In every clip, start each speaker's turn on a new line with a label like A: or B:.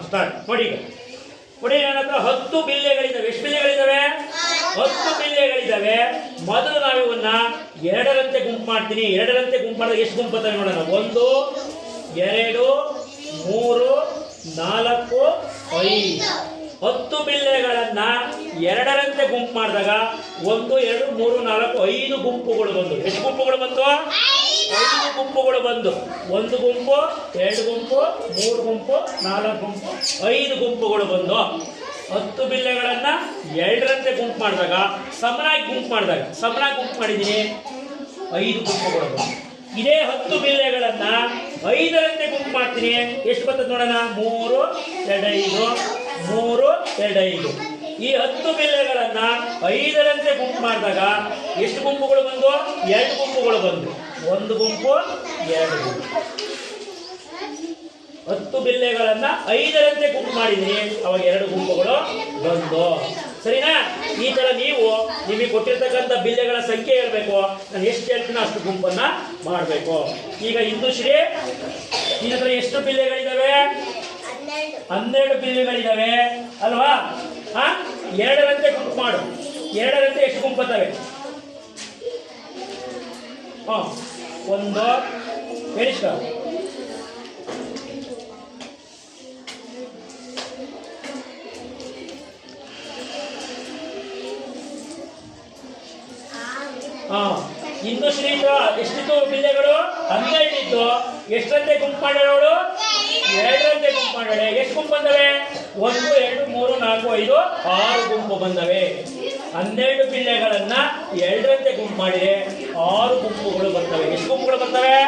A: Start ನೋಡಿ ಈಗ ನನ್ನ ಹತ್ರ ಹತ್ತು ಬಿಲ್ಲೆಗಳಿದ್ದಾವೆ ಎಷ್ಟು ಬಿಲ್ಲೆಗಳಿದ್ದಾವೆ ಹತ್ತು ಬಿಲ್ಲೆಗಳಿದ್ದಾವೆ ಮೊದಲು ನಾವು ಇವನ್ನ ಎರಡರಂತೆ ಗುಂಪು ಮಾಡ್ತೀನಿ. ಎರಡರಂತೆ ಗುಂಪು ಮಾಡಿದಾಗ ಎಷ್ಟು ಗುಂಪು ಬರ್ತವೆ ನೋಡೋಣ. ಒಂದು, ಎರಡು, ಮೂರು, ನಾಲ್ಕು, ಐದು. ಹತ್ತು ಬಿಲ್ಲೆಗಳನ್ನ ಎರಡರಂತೆ ಗುಂಪು ಮಾಡಿದಾಗ ಒಂದು, ಎರಡು, ಮೂರು, ನಾಲ್ಕು, ಐದು ಗುಂಪುಗಳು ಬಂದು ಎಷ್ಟು ಗುಂಪುಗಳು ಬಂದು ಐದು ಗುಂಪುಗಳು ಬಂದು, ಒಂದು ಗುಂಪು, ಎರಡು ಗುಂಪು, ಮೂರು ಗುಂಪು, ನಾಲ್ಕು ಗುಂಪು, ಐದು ಗುಂಪುಗಳು ಬಂದು ಹತ್ತು ಬಿಲ್ಲೆಗಳನ್ನ ಎರಡರಂತೆ ಗುಂಪು ಮಾಡಿದಾಗ, ಸಮನಾಗಿ ಗುಂಪು ಮಾಡಿದಾಗ, ಸಮನಾಗಿ ಗುಂಪು ಮಾಡಿದ್ದೀನಿ ಐದು ಗುಂಪುಗಳು ಬಂದು. ಇದೇ ಹತ್ತು ಬಿಲ್ಲೆಗಳನ್ನ ಐದರಂತೆ ಗುಂಪು ಮಾಡ್ತೀನಿ. ಎಷ್ಟು ಬರ್ತದೆ ನೋಡೋಣ? ಮೂರು, ಎರಡೈದು ಮೂರು, ಎರಡೈದು. ಈ ಹತ್ತು ಬಿಲ್ಲೆಗಳನ್ನ ಐದರಂತೆ ಗುಂಪು ಮಾಡಿದಾಗ ಎಷ್ಟು ಗುಂಪುಗಳು ಬಂದು ಎರಡು ಗುಂಪುಗಳು ಬಂದು ಒಂದು ಗುಂಪು ಎರಡು ಗುಂಪು. ಹತ್ತು ಬಿಲ್ಲೆಗಳನ್ನ ಐದರಂತೆ ಗುಂಪು ಮಾಡಿದೀನಿ ಅವಾಗ ಎರಡು ಗುಂಪುಗಳು ಬಂದು ಸರಿನಾ? ಈ ತರ ನೀವು ನಿಮಗೆ ಕೊಟ್ಟಿರ್ತಕ್ಕಂಥ ಬಿಲ್ಲೆಗಳ ಸಂಖ್ಯೆ ಹೇಳ್ಬೇಕು. ನಾನು ಎಷ್ಟು ಹೇಳ್ತೀನೋ ಅಷ್ಟು ಗುಂಪನ್ನ ಮಾಡಬೇಕು. ಈಗ ಇಂದುಶ್ರೀ ನಿನ್ನ ಹತ್ರ ಎಷ್ಟು ಬಿಲ್ಲೆಗಳಿದಾವೆ ಹನ್ನೆರಡು. ಬಿಲ್ಲೆಗಳಿದಾವೆ ಅಲ್ವಾ? ಹಾ? ಎರಡರಂತೆ ಗುಂಪು ಮಾಡು. ಎರಡರಂತೆ ಎಷ್ಟು ಗುಂಪು ಬರ್ತವೆ ಹಾ, ಒಂದು. ಕನಿಷ್ಠ ಹಾ, ಇನ್ನು ಶ್ರೀತ ಎಷ್ಟಿತ್ತು ಬಿಲ್ಲೆಗಳು ಹನ್ನೆರಡು ಇತ್ತು ಎಷ್ಟರಂತೆ ಗುಂಪು ಮಾಡೋಳು ಎರಡರಂತೆ ಗುಂಪು ಮಾಡ್ಯಾಳೆ. ಎಷ್ಟು ಗುಂಪು ಬಂದವೆ? ಒಂದು, ಎರಡು, ಮೂರು, ನಾಲ್ಕು, ಐದು, ಆರು ಗುಂಪು ಬಂದವೆ. ಹನ್ನೆರಡು ಬಿಲ್ಲೆಗಳನ್ನ ಎರಡರಂತೆ ಗುಂಪು ಮಾಡಿದೆ. ಆರು ಗುಂಪುಗಳು ಬರ್ತವೆ. ಎಷ್ಟು ಗುಂಪುಗಳು ಬರ್ತವೆ?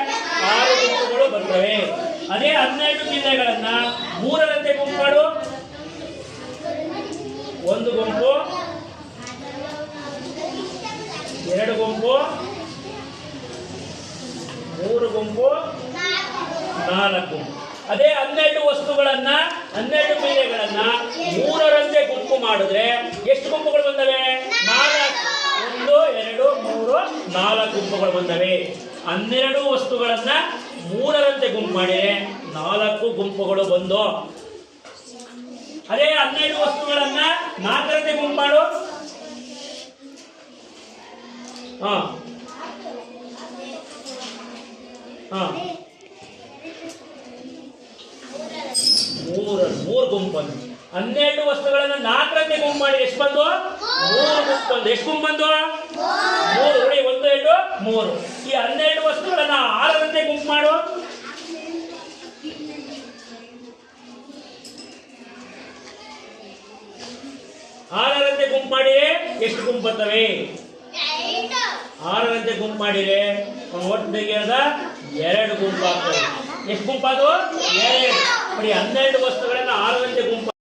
A: ಆರು ಗುಂಪುಗಳು ಬರ್ತವೆ. ಅದೇ ಹನ್ನೆರಡು ಬಿಲ್ಲೆಗಳನ್ನ ಮೂರರಂತೆ ಗುಂಪು ಮಾಡು. ಒಂದು ಗುಂಪು, ಎರಡು ಗುಂಪು, ಮೂರು ಗುಂಪು, ನಾಲ್ಕು ಅದೇ ಹನ್ನೆರಡು ವಸ್ತುಗಳನ್ನ ಹನ್ನೆರಡು ಮೇಲೆಗಳನ್ನ ಮೂರರಂತೆ ಗುಂಪು ಮಾಡಿದ್ರೆ ಎಷ್ಟು ಗುಂಪುಗಳು ಬಂದವೆ? ನಾಲ್ಕು. ಒಂದು, ಎರಡು, ಮೂರು, ನಾಲ್ಕು ಗುಂಪುಗಳು ಬಂದವೆ. ಹನ್ನೆರಡು ವಸ್ತುಗಳನ್ನ ಮೂರರಂತೆ ಗುಂಪು ಮಾಡಿದ್ರೆ ನಾಲ್ಕು ಗುಂಪುಗಳು ಬಂದು. ಅದೇ ಹನ್ನೆರಡು ವಸ್ತುಗಳನ್ನ ನಾಲ್ಕರಂತೆ ಗುಂಪು ಮಾಡು. ಹ. ಹಾ ಮೂರ ಮೂರು ಗುಂಪು ಬಂದು ಹನ್ನೆರಡು ವಸ್ತುಗಳನ್ನ ನಾಲ್ಕರಂತೆ ಗುಂಪು ಮಾಡಿ ಎಷ್ಟು ಬಂದು ಮೂರು ಗುಂಪು ಬಂದು ಎಷ್ಟು ಗುಂಪು ಬಂದು ಮೂರು. ನೋಡಿ ಒಂದು ಎರಡು ಮೂರು. ಈ ಹನ್ನೆರಡು ವಸ್ತುಗಳನ್ನ ಆರರಂತೆ ಗುಂಪು ಮಾಡು. ಆರರಂತೆ ಗುಂಪು ಮಾಡಿದ್ರೆ ಎಷ್ಟು ಗುಂಪು ಬರ್ತವೆ? ಆರರಂತೆ ಗುಂಪು ಮಾಡಿದ್ರೆ ಒಟ್ಟು ಬೇಕಾದ ಎರಡು ಗುಂಪು ಆಗ್ತವೆ. ಎಷ್ಟು ಗುಂಪಾದವು ನೋಡಿ ಹನ್ನೆರಡು ವಸ್ತುಗಳನ್ನ ಆರರಂತೆ ಗುಂಪು